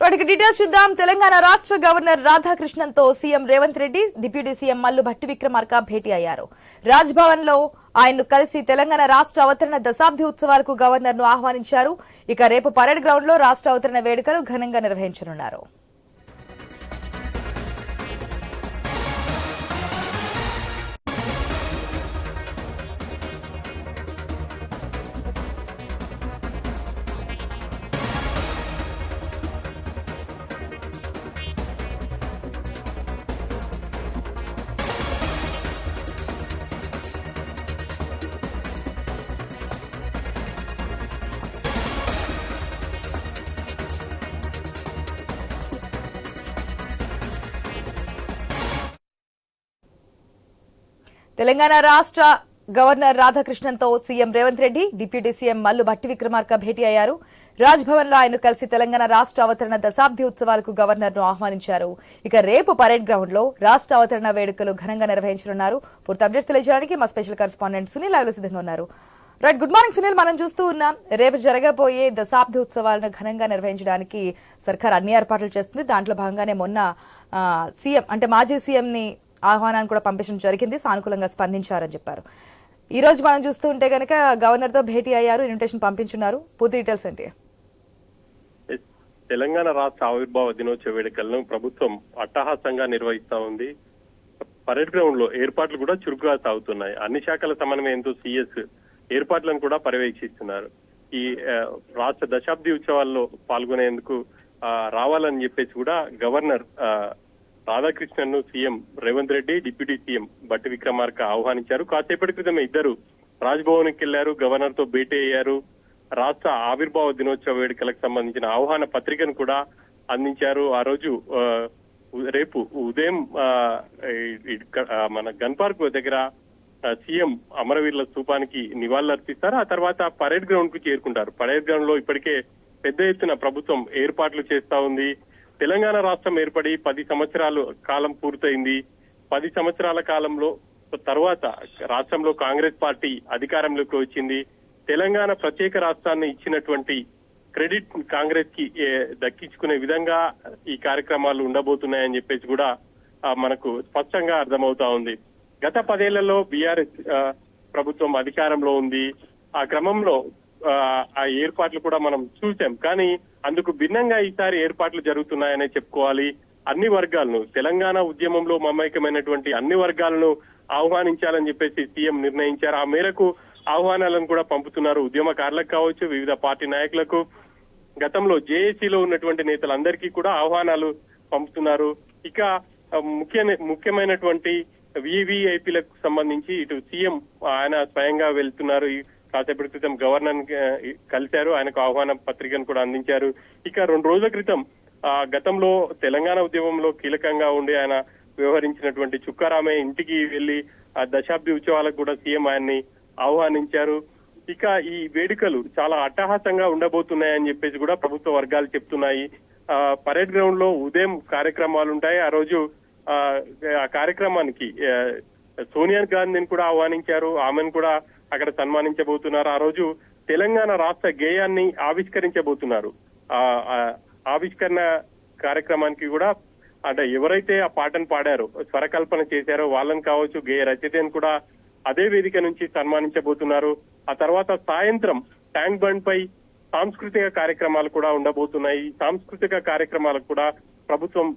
వాటికి డీటెయిల్స్ చూద్దాం. తెలంగాణ రాష్ట్ర governor రాధాకృష్ణన్తో CM Revanth Reddy deputy CM Mallu Bhatti Vikramarka భేటీ అయ్యారు. రాజ్ భవన్లో ఆయన్ను కలిసి తెలంగాణ రాష్ట్ర అవతరణ దశాబ్ది ఉత్సవాలకు గవర్నర్ను ఆహ్వానించారు. ఇక రేపు పరేడ్ గ్రౌండ్లో రాష్ట్ర అవతరణ వేడుకలు ఘనంగా నిర్వహించనున్నారు. తెలంగాణ రాష్ట్ర governor రాధాకృష్ణన్తో CM Revanth Reddy deputy CM Mallu Bhatti Vikramarka భేటీ అయ్యారు. రాజ్ ఆయన కలిసి తెలంగాణ రాష్ట్ర అవతరణ దశాబ్ది ఉత్సవాలకు గవర్నర్ను ఆహ్వానించారు. ఇక రేపు పరేడ్ గ్రౌండ్లో రాష్ట్ర అవతరణ వేడుకలు ఘనంగా నిర్వహించనున్నారు. పూర్తి అప్డేట్స్ తెలియజేయడానికి మా స్పెషల్ కరెస్పాండెంట్ సునీల్ లైవ్ సిద్ధంగా ఉన్నారు. Right good morning Sunil. మనం చూస్తూ ఉన్నాం రేపు జరగబోయే దశాబ్ది ఉత్సవాలను ఘనంగా నిర్వహించడానికి సర్కార్ అన్ని ఏర్పాట్లు చేస్తుంది. దాంట్లో భాగంగానే మొన్న సీఎం అంటే మాజీ సీఎంని ఆహ్వానాన్ని కూడా పంపించడం జరిగింది. సానుకూలంగా స్పందించారని చెప్పారు. ఈ రోజు మనం చూస్తూ ఉంటే కనుక గవర్నర్తో భేటీ అయ్యారు. ఇన్విటేషన్ పంపించున్నారు. పూర్తి డీటెయిల్స్ ఏంటి? తెలంగాణ రాష్ట్ర ఆవిర్భావ దినోత్సవ వేడుకలను ప్రభుత్వం అట్టహాసంగా నిర్వహిస్తా ఉంది. పరేడ్ గ్రౌండ్లో ఏర్పాట్లు కూడా చురుకుగా సాగుతున్నాయి. అన్ని శాఖల సమన్వయంతో సిఎస్ ఏర్పాట్లను కూడా పర్యవేక్షిస్తున్నారు. ఈ రాష్ట్ర దశాబ్ది ఉత్సవాల్లో పాల్గొనేందుకు రావాలని చెప్పేసి కూడా governor రాధాకృష్ణన్ను CM Revanth Reddy deputy CM Bhatti Vikramarka ఆహ్వానించారు. కాసేపటి క్రితమే ఇద్దరు రాజ్భవన్కి వెళ్ళారు గవర్నర్తో భేటీ అయ్యారు. రాష్ట్ర ఆవిర్భావ దినోత్సవ వేడుకలకు సంబంధించిన ఆహ్వాన పత్రికను కూడా అందించారు. ఆ రోజు రేపు ఉదయం ఆ, మన గన్ పార్క్ దగ్గర సీఎం అమరవీరుల స్థూపానికి నివాళులర్పిస్తారు ఆ తర్వాత పరేడ్ గ్రౌండ్కు చేరుకుంటారు. పరేడ్ గ్రౌండ్లో ఇప్పటికే పెద్ద ఎత్తున ప్రభుత్వం ఏర్పాట్లు చేస్తా ఉంది. తెలంగాణ రాష్ట్రం ఏర్పడి పది సంవత్సరాలు కాలం పూర్తయింది. పది సంవత్సరాల కాలంలో తర్వాత రాష్ట్రంలో కాంగ్రెస్ పార్టీ అధికారంలోకి వచ్చింది. తెలంగాణ ప్రత్యేక రాష్ట్రాన్ని ఇచ్చినటువంటి క్రెడిట్ కాంగ్రెస్కి దక్కించుకునే విధంగా ఈ కార్యక్రమాలు ఉండబోతున్నాయని చెప్పేసి కూడా మనకు స్పష్టంగా అర్థమవుతా ఉంది. గత పదేళ్ళలో బీఆర్ఎస్ ప్రభుత్వం అధికారంలో ఉంది. ఆ క్రమంలో ఆ, ఏర్పాట్లు కూడా మనం చూసాం. కానీ అందుకు భిన్నంగా ఈసారి ఏర్పాట్లు జరుగుతున్నాయనే చెప్పుకోవాలి. అన్ని వర్గాలను తెలంగాణ ఉద్యమంలో మమైకమైనటువంటి అన్ని వర్గాలను ఆహ్వానించాలని చెప్పేసి సీఎం నిర్ణయించారు. ఆ మేరకు ఆహ్వానాలను కూడా పంపుతున్నారు ఉద్యమకారులకు కావచ్చు వివిధ పార్టీ నాయకులకు. గతంలో జేఏసీలో ఉన్నటువంటి నేతలందరికీ కూడా ఆహ్వానాలు పంపుతున్నారు. ఇక ముఖ్య ముఖ్యమైనటువంటి వివిఐపీలకు సంబంధించి ఇటు సీఎం ఆయన స్వయంగా వెళ్తున్నారు. కాసేపటి క్రితం గవర్నర్ కలిశారు. ఆయనకు ఆహ్వాన పత్రికను కూడా అందించారు. ఇక రెండు రోజుల క్రితం ఆ గతంలో తెలంగాణ ఉద్యమంలో కీలకంగా ఉండి ఆయన వ్యవహరించినటువంటి చుక్కారామయ్య ఇంటికి వెళ్ళి ఆ దశాబ్ది ఉత్సవాలకు కూడా సీఎం ఆయన్ని ఆహ్వానించారు. ఇక ఈ వేడుకలు చాలా అట్టహాసంగా ఉండబోతున్నాయని చెప్పేసి కూడా ప్రభుత్వ వర్గాలు చెప్తున్నాయి. ఆ పరేడ్ గ్రౌండ్లో ఉదయం కార్యక్రమాలు ఉంటాయి. ఆ రోజు ఆ కార్యక్రమానికి సోనియా గాంధీని కూడా ఆహ్వానించారు. ఆమెను కూడా అక్కడ సన్మానించబోతున్నారు. ఆ రోజు తెలంగాణ రాష్ట్ర గేయాన్ని ఆవిష్కరించబోతున్నారు. ఆ ఆవిష్కరణ కార్యక్రమానికి కూడా అంటే ఎవరైతే ఆ పాటను పాడారో స్వరకల్పన చేశారో వాళ్ళని కావచ్చు గేయ రచయితని కూడా అదే వేదిక నుంచి సన్మానించబోతున్నారు. ఆ తర్వాత సాయంత్రం ట్యాంక్ బండ్ పై సాంస్కృతిక కార్యక్రమాలు కూడా ఉండబోతున్నాయి. సాంస్కృతిక కార్యక్రమాలకు కూడా ప్రభుత్వం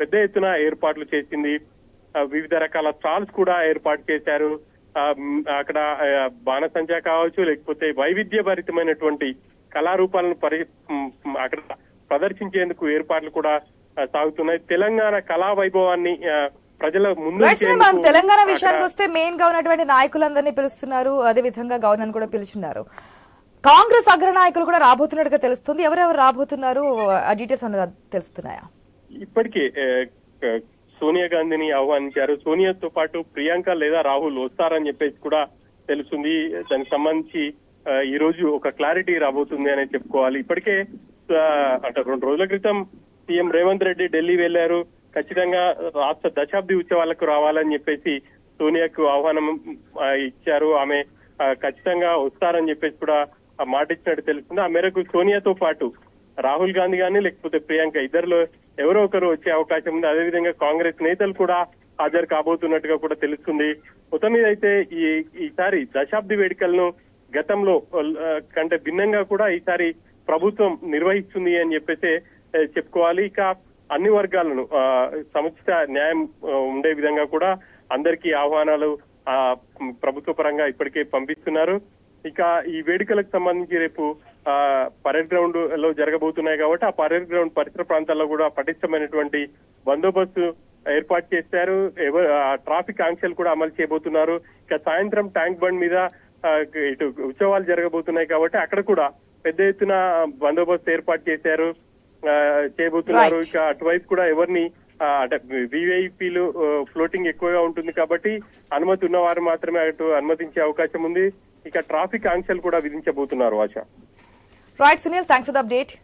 పెద్ద ఎత్తున ఏర్పాట్లు చేసింది. వివిధ రకాల స్టాల్స్ కూడా ఏర్పాటు చేశారు. అక్కడ బాణసంచా కావచ్చు లేకపోతే వైవిధ్యభరితమైనటువంటి కళారూపాలను పరి అక్కడ ప్రదర్శించేందుకు ఏర్పాట్లు కూడా సాగుతున్నాయి. తెలంగాణ కళా వైభవాన్ని ప్రజల ముందు తెలంగాణ విషయానికి వస్తే మెయిన్గా ఉన్నటువంటి నాయకులందరినీ పిలుస్తున్నారు. అదే విధంగా గవర్నర్ కూడా పిలుచున్నారు. కాంగ్రెస్ అగ్రనాయకులు కూడా రాబోతున్నట్టుగా తెలుస్తుంది. ఎవరెవరు రాబోతున్నారు? ఆ డీటెయిల్స్ అన్నది తెలుస్తున్నాయా? ఇప్పటికే సోనియా గాంధీని ఆహ్వానించారు. సోనియాతో పాటు ప్రియాంక లేదా రాహుల్ వస్తారని చెప్పేసి కూడా తెలుస్తుంది. దానికి సంబంధించి ఈ రోజు ఒక క్లారిటీ రాబోతుంది అనే చెప్పుకోవాలి. ఇప్పటికే అంటే రెండు రోజుల క్రితం సీఎం రేవంత్ రెడ్డి ఢిల్లీ వెళ్ళారు ఖచ్చితంగా రాష్ట్ర దశాబ్ది ఉత్సవాలకు రావాలని చెప్పేసి సోనియాకు ఆహ్వానం ఇచ్చారు. ఆమె ఖచ్చితంగా వస్తారని చెప్పేసి కూడా మాట ఇచ్చినట్టు తెలుస్తుంది. ఆ మేరకు సోనియాతో పాటు రాహుల్ గాంధీ గాని లేకపోతే ప్రియాంక ఇద్దరిలో ఎవరో ఒకరు వచ్చే అవకాశం ఉంది. అదేవిధంగా కాంగ్రెస్ నేతలు కూడా హాజరు కాబోతున్నట్టుగా కూడా తెలుస్తుంది. మొత్తం మీద అయితే ఈ ఈసారి దశాబ్ది వేడుకలను గతంలో కంటే భిన్నంగా కూడా ఈసారి ప్రభుత్వం నిర్వహిస్తుంది అని చెప్పేసి చెప్పుకోవాలి. ఇక అన్ని వర్గాలను ఆ, సముచిత న్యాయం ఉండే విధంగా కూడా అందరికీ ఆహ్వానాలు ఆ ప్రభుత్వ పరంగా ఇప్పటికే పంపిస్తున్నారు. ఇక ఈ వేడుకలకు సంబంధించి రేపు పరేడ్ గ్రౌండ్లో జరగబోతున్నాయి కాబట్టి ఆ పరేడ్ గ్రౌండ్ పరిసర ప్రాంతాల్లో కూడా పటిష్టమైనటువంటి బందోబస్తు ఏర్పాటు చేశారు. ట్రాఫిక్ ఆంక్షలు కూడా అమలు చేయబోతున్నారు. ఇక సాయంత్రం ట్యాంక్ బండ్ మీద ఇటు ఉత్సవాలు జరగబోతున్నాయి కాబట్టి అక్కడ కూడా పెద్ద ఎత్తున బందోబస్తు ఏర్పాటు చేశారు. చేయబోతున్నారు. ఇక అటువైపు కూడా ఎవరిని అంటే వివైపీలు ఫ్లోటింగ్ ఎక్కువగా ఉంటుంది కాబట్టి అనుమతి ఉన్న వారు మాత్రమే అటు అనుమతించే అవకాశం ఉంది. ఇక ట్రాఫిక్ ఆంక్షలు కూడా విధించబోతున్నారు ఆశ. Right, Sunil, thanks for the update.